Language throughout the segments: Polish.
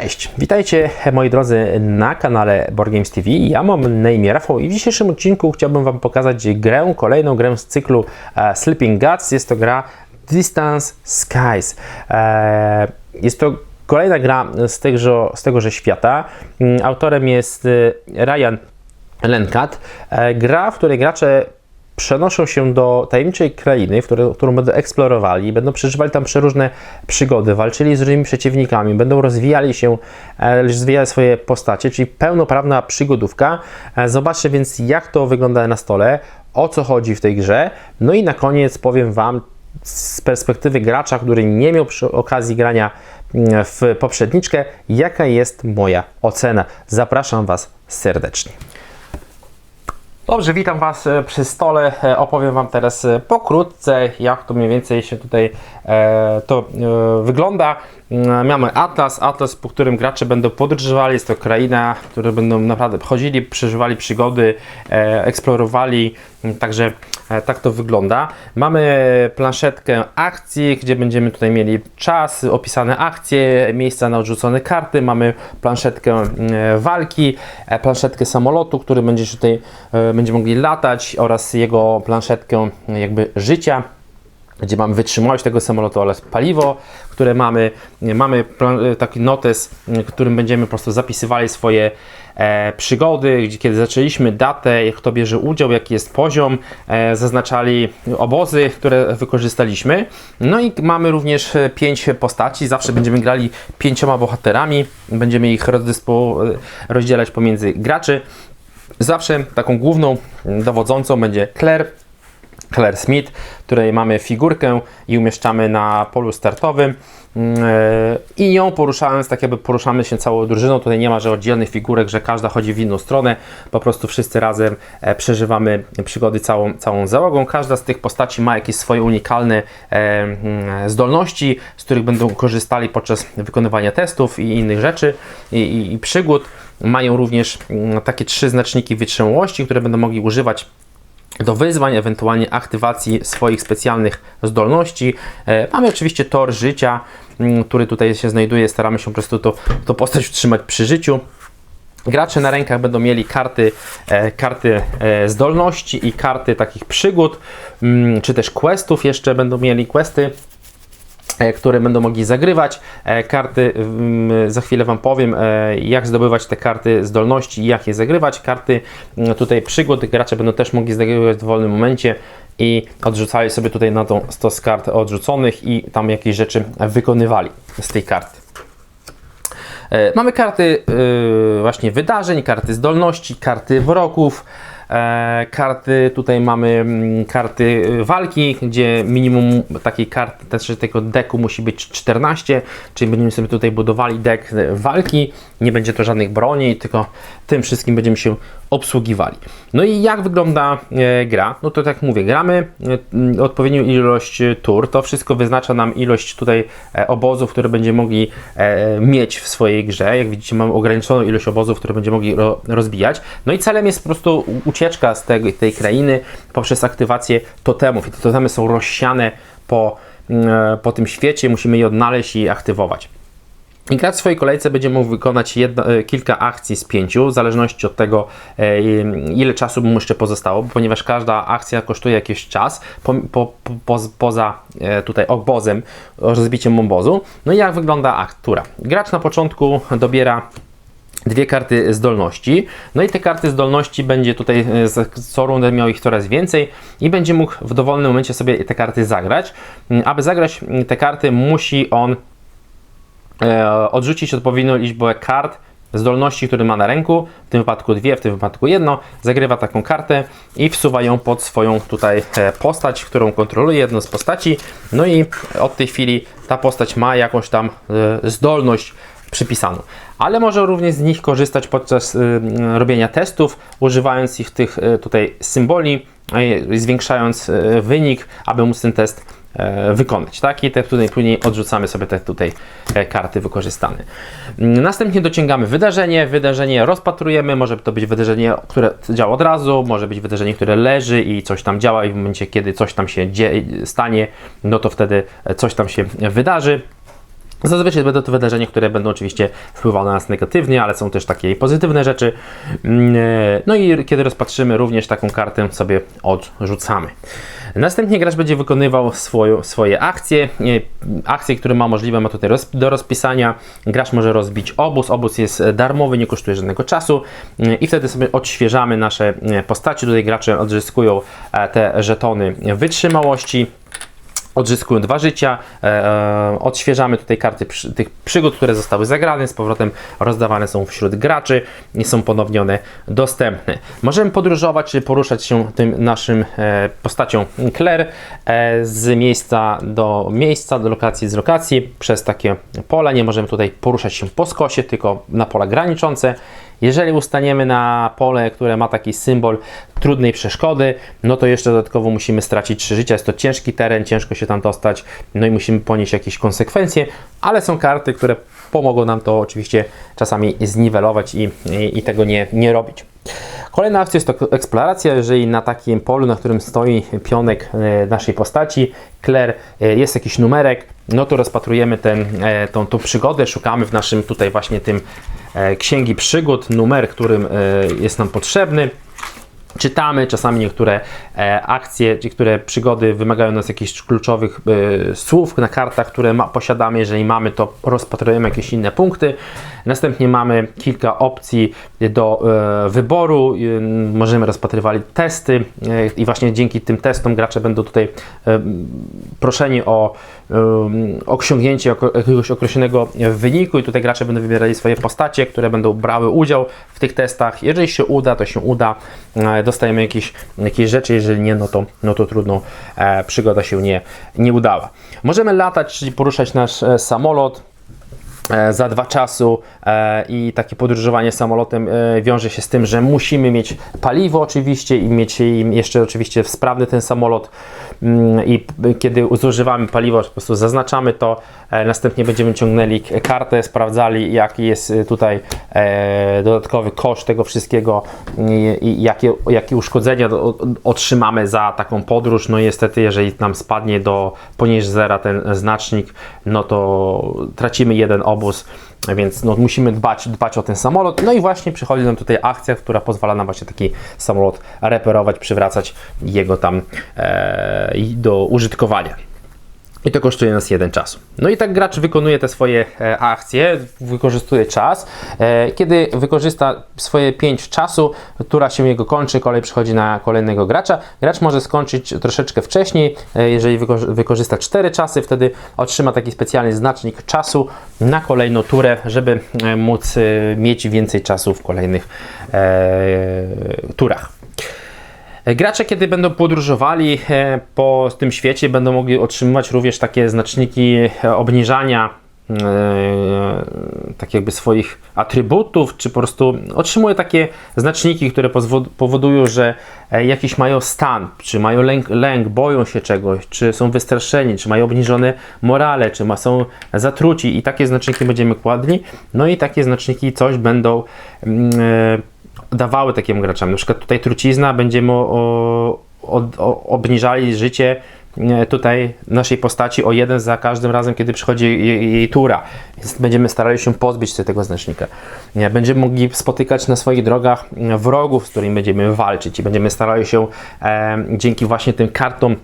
Cześć, witajcie moi drodzy na kanale Board Games TV. Ja mam na imię Rafał i w dzisiejszym odcinku chciałbym Wam pokazać grę, kolejną grę z cyklu e, Sleeping Gods. Jest to gra Distance Skies. E, jest to kolejna gra z, tegoże, z tegoże świata. Mm, Autorem jest e, Ryan Lenkat. Gra, w której gracze przenoszą się do tajemniczej krainy, w której, którą będą eksplorowali, będą przeżywali tam przeróżne przygody, walczyli z różnymi przeciwnikami, będą rozwijali się, e, rozwijali swoje postacie, czyli pełnoprawna przygodówka. E, Zobaczcie więc, jak to wygląda na stole, o co chodzi w tej grze. No i na koniec powiem Wam z perspektywy gracza, który nie miał przy okazji grania mm, w poprzedniczkę, jaka jest moja ocena. Zapraszam Was serdecznie. Dobrze, witam Was e, przy stole. E, Opowiem Wam teraz e, pokrótce, jak to mniej więcej się tutaj to e, wygląda. Mm, Mamy Atlas, Atlas, po którym gracze będą podróżowali. Jest to kraina, w której będą naprawdę chodzili, przeżywali przygody, e, eksplorowali. Mm, Także e, tak to wygląda. Mamy planszetkę akcji, gdzie będziemy tutaj mieli czas, opisane akcje, miejsca na odrzucone karty. Mamy planszetkę mm, walki, e, planszetkę samolotu, który będzie tutaj e, będzie mogli latać oraz jego planszetkę jakby życia gdzie mamy wytrzymałość tego samolotu oraz paliwo, które mamy. Mamy plan- taki notes, w którym będziemy po prostu zapisywali swoje e, przygody, gdzie kiedy zaczęliśmy, datę, kto bierze udział, jaki jest poziom, e, zaznaczali obozy, które wykorzystaliśmy. No i mamy również e, pięć postaci, zawsze będziemy grali pięcioma bohaterami, będziemy ich rozdyspo- rozdzielać pomiędzy graczy. Zawsze taką główną dowodzącą będzie Claire, Claire Smith, której mamy figurkę i umieszczamy na polu startowym. Mm, e, I nią poruszając, tak jakby poruszamy się całą drużyną. Tutaj nie ma, że oddzielnych figurek, że każda chodzi w inną stronę. Po prostu wszyscy razem e, przeżywamy przygody całą, całą załogą. Każda z tych postaci ma jakieś swoje unikalne e, mm, zdolności, z których będą korzystali podczas wykonywania testów i innych rzeczy i, i, i przygód. Mają również mm, takie trzy znaczniki wytrzymałości, które będą mogli używać do wyzwań, ewentualnie aktywacji swoich specjalnych zdolności. E, Mamy oczywiście tor życia, mm, który tutaj się znajduje. Staramy się po prostu to, to postać utrzymać przy życiu. Gracze na rękach będą mieli karty, e, karty e, zdolności i karty takich przygód, mm, czy też questów jeszcze będą mieli questy które będą mogli zagrywać. E, Karty, mm, za chwilę Wam powiem, e, jak zdobywać te karty zdolności i jak je zagrywać. Karty mm, tutaj przygód gracze będą też mogli zagrywać w dowolnym momencie i odrzucali sobie tutaj na tą stos kart odrzuconych i tam jakieś rzeczy wykonywali z tej karty. E, Mamy karty e, właśnie wydarzeń, karty zdolności, karty wrogów, e, karty, tutaj mamy mm, karty e, walki, gdzie minimum takiej karty, też tego deku musi być 14, czyli będziemy sobie tutaj budowali dek e, walki, nie będzie to żadnych broni, tylko tym wszystkim będziemy się obsługiwali. No i jak wygląda e, gra? No to tak mówię, gramy e, odpowiednią ilość e, tur, to wszystko wyznacza nam ilość tutaj obozów, które będziemy mogli mieć w swojej grze. Jak widzicie, mamy ograniczoną ilość obozów, które będziemy mogli ro, rozbijać. No i celem jest po prostu ucieczka z tej, tej krainy poprzez aktywację totemów. I te totemy są rozsiane po, m, e, po tym świecie, musimy je odnaleźć i aktywować. I gracz w swojej kolejce będzie mógł wykonać jedno, e, kilka akcji z pięciu, w zależności od tego, e, ile czasu mu jeszcze pozostało, ponieważ każda akcja kosztuje jakiś czas po, po, po, poza e, tutaj obozem, rozbiciem obozu. No i jak wygląda aktura? Gracz na początku dobiera dwie karty zdolności. No i te karty zdolności będzie tutaj co rundę miał ich coraz więcej i będzie mógł w dowolnym momencie sobie te karty zagrać. Mm, Aby zagrać mm, te karty, musi on odrzucić odpowiednią liczbę kart zdolności, które ma na ręku, w tym wypadku dwie, w tym wypadku jedno, zagrywa taką kartę i wsuwa ją pod swoją tutaj e, postać, którą kontroluje, jedną z postaci, no i od tej chwili ta postać ma jakąś tam e, zdolność przypisaną. Ale może również z nich korzystać podczas robienia testów, używając ich tych tutaj symboli, zwiększając wynik, aby móc ten test e, wykonać. Tak? I te tutaj później odrzucamy sobie te tutaj e, karty wykorzystane. Mm, Następnie dociągamy wydarzenie. Wydarzenie rozpatrujemy. Może to być wydarzenie, które działa od razu, może być wydarzenie, które leży i coś tam działa i w momencie, kiedy coś tam się dzie- stanie, no to wtedy coś tam się wydarzy. Zazwyczaj będą to wydarzenia, które będą oczywiście wpływały na nas negatywnie, ale są też takie pozytywne rzeczy. Mm, e, No i kiedy rozpatrzymy również taką kartę, sobie odrzucamy. Następnie gracz będzie wykonywał swoją, swoje akcje. E, Akcje, które ma możliwe, ma tutaj roz, do rozpisania. Gracz może rozbić obóz. Obóz jest darmowy, nie kosztuje żadnego czasu E, i wtedy sobie odświeżamy nasze postaci. Tutaj gracze odzyskują te żetony wytrzymałości odzyskują dwa życia, e, e, odświeżamy tutaj karty przy, tych przygód, które zostały zagrane, z powrotem rozdawane są wśród graczy i są ponownie one dostępne. Możemy podróżować, czy poruszać się tym naszym e, postacią Claire e, z miejsca do miejsca, do lokacji z lokacji, przez takie pola. Nie możemy tutaj poruszać się po skosie, tylko na pola graniczące. Jeżeli ustaniemy na pole, które ma taki symbol trudnej przeszkody, no to jeszcze dodatkowo musimy stracić 3 życia. Jest to ciężki teren, ciężko się tam dostać, no i musimy ponieść jakieś konsekwencje, ale są karty, które pomogą nam to oczywiście czasami zniwelować i, i, i tego nie, nie robić. Kolejna akcja jest to eksploracja. Jeżeli na takim polu, na którym stoi pionek e, naszej postaci, Claire, e, jest jakiś numerek, no to rozpatrujemy ten, e, tą, tą przygodę, szukamy w naszym tutaj właśnie tym księgi przygód, numer, którym jest nam potrzebny. Czytamy czasami niektóre e, akcje, niektóre przygody wymagają nas jakichś kluczowych e, słów na kartach, które ma, posiadamy. Jeżeli mamy, to rozpatrujemy jakieś inne punkty. Następnie mamy kilka opcji do e, wyboru. Możemy rozpatrywali testy i właśnie dzięki tym testom gracze będą tutaj proszeni o osiągnięcie jakiegoś określonego wyniku i tutaj gracze będą wybierali swoje postacie, które będą brały udział w tych testach. Jeżeli się uda, to się uda, dostajemy jakieś, jakieś rzeczy, jeżeli nie, no to, no to trudno, e, przygoda się nie, nie udała. Możemy latać, czyli poruszać nasz e, samolot, e, za dwa czasu e, i takie podróżowanie samolotem e, wiąże się z tym, że musimy mieć paliwo oczywiście i mieć jeszcze oczywiście sprawny ten samolot i p- kiedy zużywamy paliwo, po prostu zaznaczamy to, e, następnie będziemy ciągnęli kartę, sprawdzali jaki jest e, tutaj e, dodatkowy koszt tego wszystkiego i, i jakie, jakie uszkodzenia otrzymamy za taką podróż. No i niestety, jeżeli nam spadnie do poniżej zera ten znacznik, no to tracimy jeden obóz. Więc no, musimy dbać, dbać o ten samolot. No i właśnie przychodzi nam tutaj akcja, która pozwala nam właśnie taki samolot reperować, przywracać jego tam e, do użytkowania. I to kosztuje nas jeden czas. No i tak gracz wykonuje te swoje e, akcje, wykorzystuje czas. E, kiedy wykorzysta swoje 5 czasu, tura się jego kończy, kolej przychodzi na kolejnego gracza. Gracz może skończyć troszeczkę wcześniej, e, jeżeli wyko- wykorzysta 4 czasy, wtedy otrzyma taki specjalny znacznik czasu na kolejną turę, żeby móc mieć więcej czasu w kolejnych turach. Gracze, kiedy będą podróżowali e, po tym świecie, będą mogli otrzymywać również takie znaczniki e, obniżania e, tak jakby swoich atrybutów, czy po prostu otrzymują takie znaczniki, które powodują, że e, jakiś mają stan, czy mają lęk, lęk, boją się czegoś, czy są wystraszeni, czy mają obniżone morale, czy są zatruci i takie znaczniki będziemy kładli. No i takie znaczniki coś będą mm, e, dawały takim graczom. Na przykład tutaj trucizna będziemy o, o, o, obniżali życie e, tutaj naszej postaci o jeden za każdym razem, kiedy przychodzi jej, jej tura. Więc będziemy starali się pozbyć się tego znacznika. Będziemy mogli spotykać na swoich drogach e, wrogów, z którymi będziemy walczyć i będziemy starali się e, dzięki właśnie tym kartom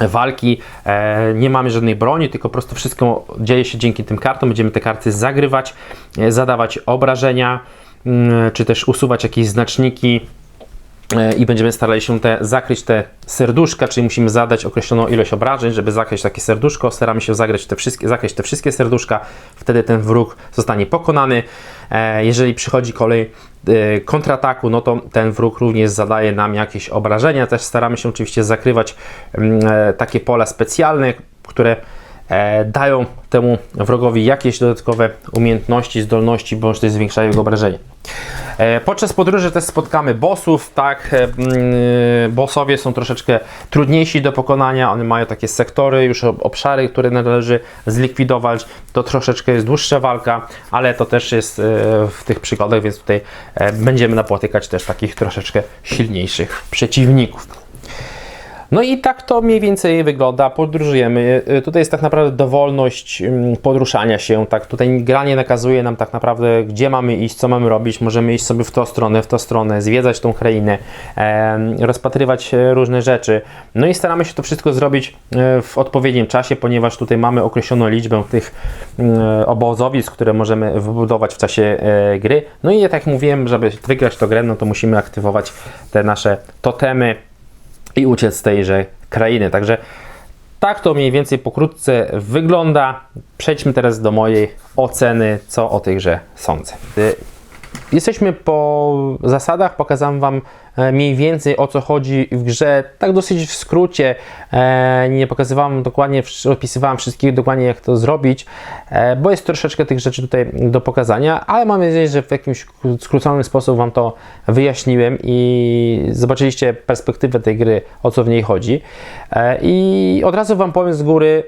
walki. E, nie mamy żadnej broni, tylko po prostu wszystko dzieje się dzięki tym kartom. Będziemy te karty zagrywać, e, zadawać obrażenia, mm, czy też usuwać jakieś znaczniki e, i będziemy starali się te, zakryć te serduszka, czyli musimy zadać określoną ilość obrażeń, żeby zakryć takie serduszko. Staramy się zagrać te wszystkie, zakryć te wszystkie serduszka, wtedy ten wróg zostanie pokonany. E, jeżeli przychodzi kolej e, kontrataku, no to ten wróg również zadaje nam jakieś obrażenia. Też staramy się oczywiście zakrywać mm, takie pola specjalne, które dają temu wrogowi jakieś dodatkowe umiejętności, zdolności, bądź też zwiększają jego obrażenie. E, Podczas podróży też spotkamy bossów, tak, e, mm, bossowie są troszeczkę trudniejsi do pokonania, one mają takie sektory, już ob- obszary, które należy zlikwidować, to troszeczkę jest dłuższa walka, ale to też jest e, w tych przygodach, więc tutaj e, będziemy napotykać też takich troszeczkę silniejszych przeciwników. No i tak to mniej więcej wygląda, podróżujemy. Y, Tutaj jest tak naprawdę dowolność poruszania się, tak tutaj gra nie nakazuje nam tak naprawdę, gdzie mamy iść, co mamy robić, możemy iść sobie w tą stronę, w tą stronę, zwiedzać tą krainę, rozpatrywać e, różne rzeczy. No i staramy się to wszystko zrobić e, w odpowiednim czasie, ponieważ tutaj mamy określoną liczbę tych mm, obozowisk, które możemy wybudować w czasie e, gry. No i tak jak mówiłem, żeby wygrać tę grę, no to musimy aktywować te nasze totemy, i uciec z tejże krainy. Także tak to mniej więcej pokrótce wygląda. Przejdźmy teraz do mojej oceny, co o grze sądzę. Y, Jesteśmy po zasadach, pokazałem Wam mniej więcej o co chodzi w grze, tak dosyć w skrócie, e, nie pokazywałem dokładnie, opisywałem wszystkich dokładnie jak to zrobić, e, bo jest troszeczkę tych rzeczy tutaj do pokazania, ale mam nadzieję, że w jakimś kró- skrócony sposób Wam to wyjaśniłem i zobaczyliście perspektywę tej gry, o co w niej chodzi. E, I od razu Wam powiem z góry,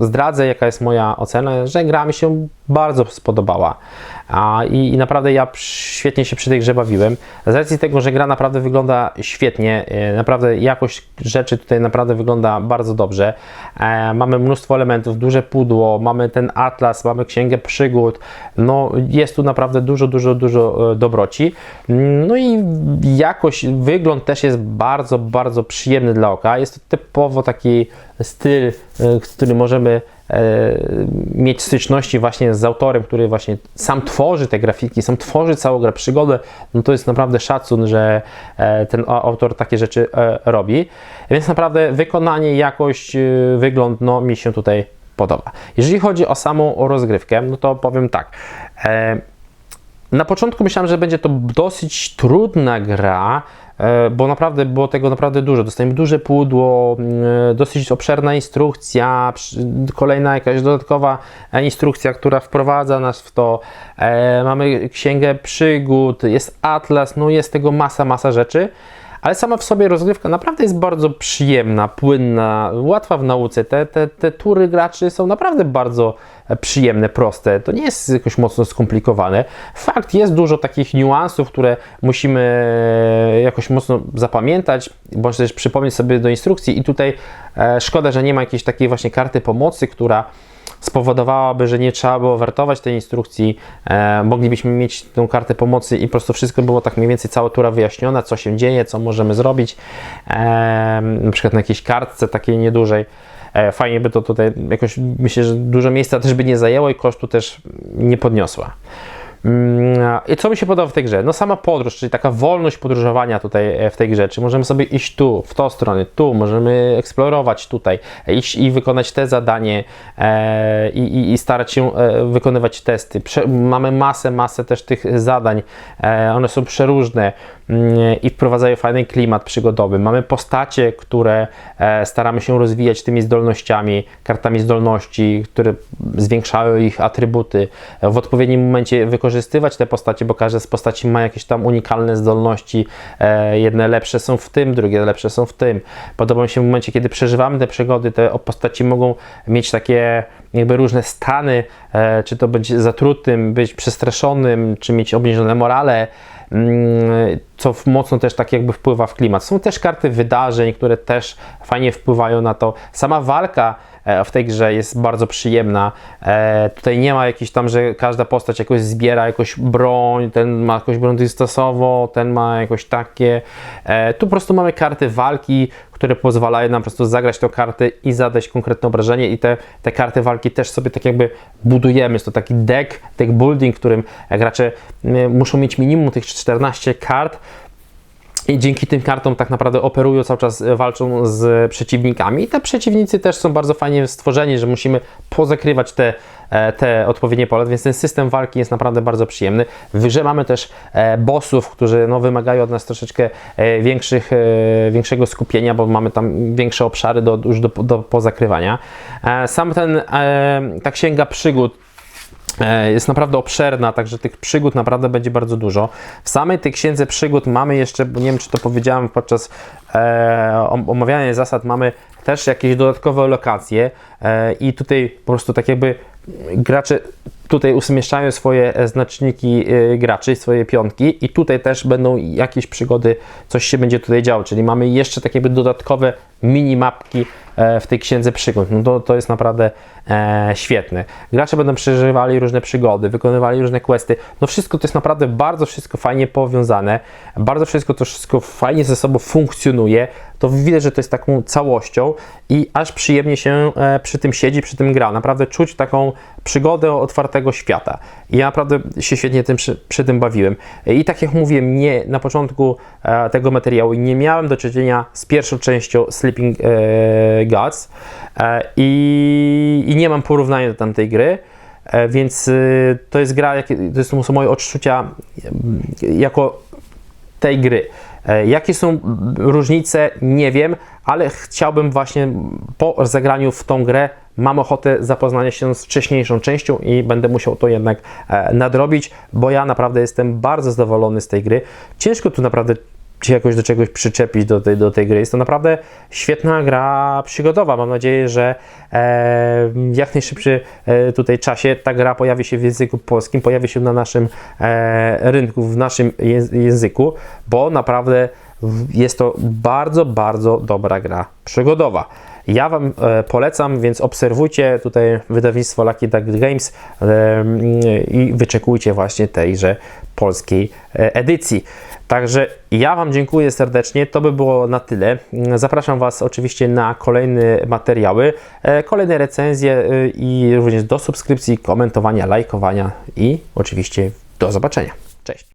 zdradzę, jaka jest moja ocena, że gra mi się bardzo spodobała. A, i, I naprawdę ja świetnie się przy tej grze bawiłem. Z racji tego, że gra naprawdę wygląda świetnie, e, naprawdę jakość rzeczy tutaj naprawdę wygląda bardzo dobrze. E, mamy mnóstwo elementów, duże pudło, mamy ten atlas, mamy księgę przygód. No, jest tu naprawdę dużo, dużo, dużo e, dobroci. No i jakość, wygląd też jest bardzo, bardzo przyjemny dla oka. Jest to typowo taki styl, e, który możemy mieć styczności właśnie z autorem, który właśnie sam tworzy te grafiki, sam tworzy całą grę, przygodę, no to jest naprawdę szacun, że e, ten autor takie rzeczy e, robi. Więc naprawdę wykonanie, jakość, e, wygląd, no mi się tutaj podoba. Jeżeli chodzi o samą rozgrywkę, no to powiem tak. E, na początku myślałem, że będzie to dosyć trudna gra, e, bo naprawdę było tego naprawdę dużo. Dostajemy duże pudło, mm, dosyć obszerna instrukcja, kolejna jakaś dodatkowa e, instrukcja, która wprowadza nas w to. E, Mamy księgę przygód, jest atlas, no jest tego masa, masa rzeczy. Ale sama w sobie rozgrywka naprawdę jest bardzo przyjemna, płynna, łatwa w nauce. Te, te, te tury graczy są naprawdę bardzo e, przyjemne, proste. To nie jest jakoś mocno skomplikowane. Fakt, jest dużo takich niuansów, które musimy e, jakoś mocno zapamiętać, bądź też przypomnieć sobie do instrukcji. I tutaj e, szkoda, że nie ma jakiejś takiej właśnie karty pomocy, która spowodowałaby, że nie trzeba było wertować tej instrukcji, e, moglibyśmy mieć tą kartę pomocy i po prostu wszystko było tak mniej więcej cała tura wyjaśniona, co się dzieje, co możemy zrobić, e, na przykład na jakiejś kartce takiej niedużej. E, fajnie by to tutaj jakoś, myślę, że dużo miejsca też by nie zajęło i kosztu też nie podniosła. Mm, I co mi się podoba w tej grze? No sama podróż, czyli taka wolność podróżowania tutaj e, w tej grze. Czy możemy sobie iść tu, w tą stronę, tu, możemy eksplorować tutaj, iść i wykonać te zadanie e, i, i, starać się e, wykonywać testy. Prze mamy masę, masę też tych zadań. E, one są przeróżne mm, i wprowadzają fajny klimat przygodowy. Mamy postacie, które e, staramy się rozwijać tymi zdolnościami, kartami zdolności, które zwiększają ich atrybuty. W odpowiednim momencie wykorzystywać te postacie, bo każda z postaci ma jakieś tam unikalne zdolności. E, Jedne lepsze są w tym, drugie lepsze są w tym. Podoba mi się w momencie, kiedy przeżywamy te przygody, te postaci mogą mieć takie jakby różne stany, e, czy to być zatrutym, być przestraszonym, czy mieć obniżone morale mm, co mocno też tak jakby wpływa w klimat. Są też karty wydarzeń, które też fajnie wpływają na to. Sama walka e, w tej grze jest bardzo przyjemna. E, Tutaj nie ma jakiejś tam, że każda postać jakoś zbiera jakąś broń, ten ma jakąś broń dystansową, ten ma jakoś takie. Tu po prostu mamy karty walki, które pozwalają nam po prostu zagrać tą kartę i zadać konkretne obrażenie i te, te karty walki też sobie tak jakby budujemy. Jest to taki deck, deck building, w którym gracze y, muszą mieć minimum tych 14 kart, i dzięki tym kartom tak naprawdę operują cały czas, e, walczą z przeciwnikami. I te przeciwnicy też są bardzo fajnie stworzeni, że musimy pozakrywać te, e, te odpowiednie pola, więc ten system walki jest naprawdę bardzo przyjemny. W grze mamy też e, bossów, którzy no, wymagają od nas troszeczkę e, większych, e, większego skupienia, bo mamy tam większe obszary do, już do, do pozakrywania. E, Sam ten, e, ta księga przygód E, jest naprawdę obszerna, także tych przygód naprawdę będzie bardzo dużo. W samej tej księdze przygód mamy jeszcze, nie wiem czy to powiedziałem podczas e, om- omawiania zasad, mamy też jakieś dodatkowe lokacje e, i tutaj po prostu tak jakby gracze tutaj umieszczają swoje e, znaczniki e, graczy, swoje pionki i tutaj też będą jakieś przygody, coś się będzie tutaj działo, czyli mamy jeszcze takie dodatkowe minimapki e, w tej księdze przygód. No to, to jest naprawdę e, świetne. Gracze będą przeżywali różne przygody, wykonywali różne questy. No wszystko to jest naprawdę bardzo wszystko fajnie powiązane. Bardzo wszystko to wszystko fajnie ze sobą funkcjonuje. To widać, że to jest taką całością i aż przyjemnie się e, przy tym siedzi, przy tym gra. Naprawdę czuć taką przygodę otwartego świata. I ja naprawdę się świetnie tym, przy, przy tym bawiłem. I tak jak mówiłem, nie, na początku e, tego materiału nie miałem do czynienia z pierwszą częścią Sleeping e, Gods e, i, i nie mam porównania do tamtej gry. E, Więc to jest gra, to są moje odczucia jako tej gry. Jakie są różnice, nie wiem, ale chciałbym właśnie po zagraniu w tą grę, mam ochotę zapoznania się z wcześniejszą częścią i będę musiał to jednak nadrobić, bo ja naprawdę jestem bardzo zadowolony z tej gry. Ciężko tu naprawdę się jakoś do czegoś przyczepić do tej, do tej gry. Jest to naprawdę świetna gra przygodowa. Mam nadzieję, że e, jak najszybszy e, tutaj czasie ta gra pojawi się w języku polskim, pojawi się na naszym e, rynku, w naszym jęz- języku, bo naprawdę jest to bardzo, bardzo dobra gra przygodowa. Ja Wam e, polecam, więc obserwujcie tutaj wydawnictwo Lucky Duck Games e, i wyczekujcie właśnie tejże polskiej e, edycji. Także ja Wam dziękuję serdecznie. To by było na tyle. Zapraszam Was oczywiście na kolejne materiały, kolejne recenzje i również do subskrypcji, komentowania, lajkowania i oczywiście do zobaczenia. Cześć.